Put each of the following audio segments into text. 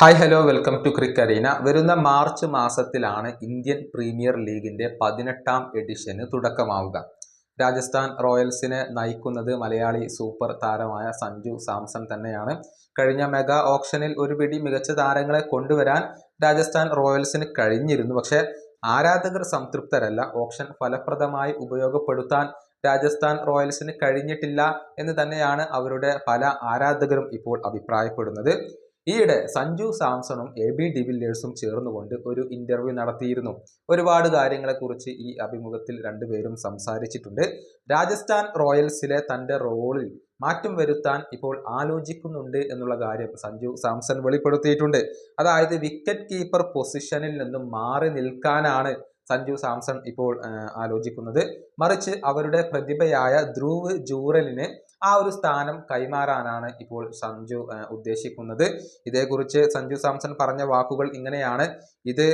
Hi hello welcome to crick arena വരുന്ന March മാസത്തിലാണ് Indian premier ലീഗിന്റെ പതിനെട്ടാം എഡിഷന് തുടക്കമാവുക. രാജസ്ഥാൻ റോയൽസിനെ നയിക്കുന്നത് മലയാളി സൂപ്പർ താരമായ സഞ്ജു സാംസൺ തന്നെയാണ്. കഴിഞ്ഞ മെഗാ ഓപ്ഷനിൽ ഒരു പിടി മികച്ച താരങ്ങളെ കൊണ്ടുവരാൻ രാജസ്ഥാൻ റോയൽസിന് കഴിഞ്ഞിരുന്നു. പക്ഷേ ആരാധകർ സംതൃപ്തരല്ല. ഓപ്ഷൻ ഫലപ്രദമായി ഉപയോഗപ്പെടുത്താൻ രാജസ്ഥാൻ റോയൽസിന് കഴിഞ്ഞിട്ടില്ല എന്ന് തന്നെയാണ് അവരുടെ പല ആരാധകരും ഇപ്പോൾ അഭിപ്രായപ്പെടുന്നത്. ഈയിടെ സഞ്ജു സാംസണും എ ബി ഡിവില്ലേഴ്സും ചേർന്നുകൊണ്ട് ഒരു ഇന്റർവ്യൂ നടത്തിയിരുന്നു. ഒരുപാട് കാര്യങ്ങളെക്കുറിച്ച് ഈ അഭിമുഖത്തിൽ രണ്ടുപേരും സംസാരിച്ചിട്ടുണ്ട്. രാജസ്ഥാൻ റോയൽസിലെ തന്റെ റോളിൽ മാറ്റം വരുത്താൻ ഇപ്പോൾ ആലോചിക്കുന്നുണ്ട് എന്നുള്ള കാര്യം സഞ്ജു സാംസൺ വെളിപ്പെടുത്തിയിട്ടുണ്ട്. അതായത് വിക്കറ്റ് കീപ്പർ പൊസിഷനിൽ നിന്നും മാറി നിൽക്കാനാണ് സഞ്ജു സാംസൺ ഇപ്പോൾ ആലോചിക്കുന്നത്. മറിച്ച് അവരുടെ പ്രതിഭയായ ധ്രുവ് ജൂറലിന് ആ ഒരു സ്ഥാനം കൈമാറാനാണ് ഇപ്പോൾ സഞ്ജു ഉദ്ദേശിക്കുന്നത്. ഇതേക്കുറിച്ച് സഞ്ജു സാംസൺ പറഞ്ഞ വാക്കുകൾ ഇങ്ങനെയാണ്. ഇത്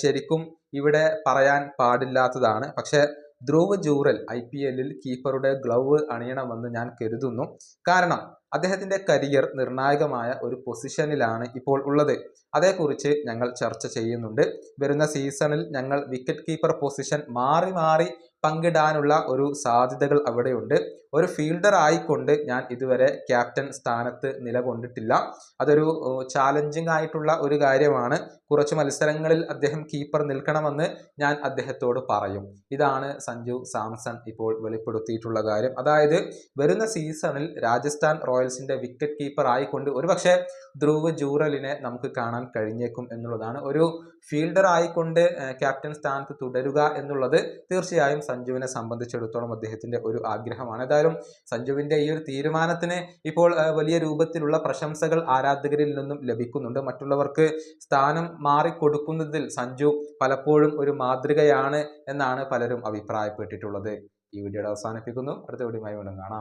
ശരിക്കും ഇവിടെ പറയാൻ പാടില്ലാത്തതാണ്. പക്ഷേ ധ്രുവ് ജൂറൽ ഐ പി എല്ലിൽ കീപ്പറുടെ ഗ്ലൗവ് അണിയണമെന്ന് ഞാൻ കരുതുന്നു. കാരണം അദ്ദേഹത്തിന്റെ കരിയർ നിർണായകമായ ഒരു പൊസിഷനിലാണ് ഇപ്പോൾ ഉള്ളത്. അതേക്കുറിച്ച് ഞങ്ങൾ ചർച്ച ചെയ്യുന്നുണ്ട്. വരുന്ന സീസണിൽ ഞങ്ങൾ വിക്കറ്റ് കീപ്പർ പൊസിഷൻ മാറി മാറി പങ്കിടാനുള്ള ഒരു സാധ്യതകൾ അവിടെയുണ്ട്. ഒരു ഫീൽഡർ ആയിക്കൊണ്ട് ഞാൻ ഇതുവരെ ക്യാപ്റ്റൻ സ്ഥാനത്ത് നിലകൊണ്ടിട്ടില്ല. അതൊരു ചാലഞ്ചിങ് ആയിട്ടുള്ള ഒരു കാര്യമാണ്. കുറച്ച് മത്സരങ്ങളിൽ അദ്ദേഹം കീപ്പർ നിൽക്കണമെന്ന് ഞാൻ അദ്ദേഹത്തോട് പറയും. ഇതാണ് സഞ്ജു സാംസൺ ഇപ്പോൾ വെളിപ്പെടുത്തിയിട്ടുള്ള കാര്യം. അതായത് വരുന്ന സീസണിൽ രാജസ്ഥാൻ റോയൽസിന്റെ വിക്കറ്റ് കീപ്പർ ആയിക്കൊണ്ട് ഒരുപക്ഷെ ധ്രുവ് ജൂറലിനെ നമുക്ക് കാണാൻ കഴിഞ്ഞേക്കും എന്നുള്ളതാണ്. ഒരു ഫീൽഡർ ആയിക്കൊണ്ട് ക്യാപ്റ്റൻ സ്ഥാനത്ത് തുടരുക എന്നുള്ളത് തീർച്ചയായും സഞ്ജുവിനെ സംബന്ധിച്ചിടത്തോളം അദ്ദേഹത്തിന്റെ ഒരു ആഗ്രഹമാണ്. ഏതായാലും സഞ്ജുവിന്റെ ഈ ഒരു തീരുമാനത്തിന് ഇപ്പോൾ വലിയ രൂപത്തിലുള്ള പ്രശംസകൾ ആരാധകരിൽ നിന്നും ലഭിക്കുന്നുണ്ട്. മറ്റുള്ളവർക്ക് സ്ഥാനം മാറിക്കൊടുക്കുന്നതിൽ സഞ്ജു പലപ്പോഴും ഒരു മാതൃകയാണ് എന്നാണ് പലരും അഭിപ്രായപ്പെട്ടിട്ടുള്ളത്. ഈ വീഡിയോയുടെ അവസാനിപ്പിക്കുന്നു. അടുത്ത വീഡിയോയുമായി വീണ്ടും കാണാം.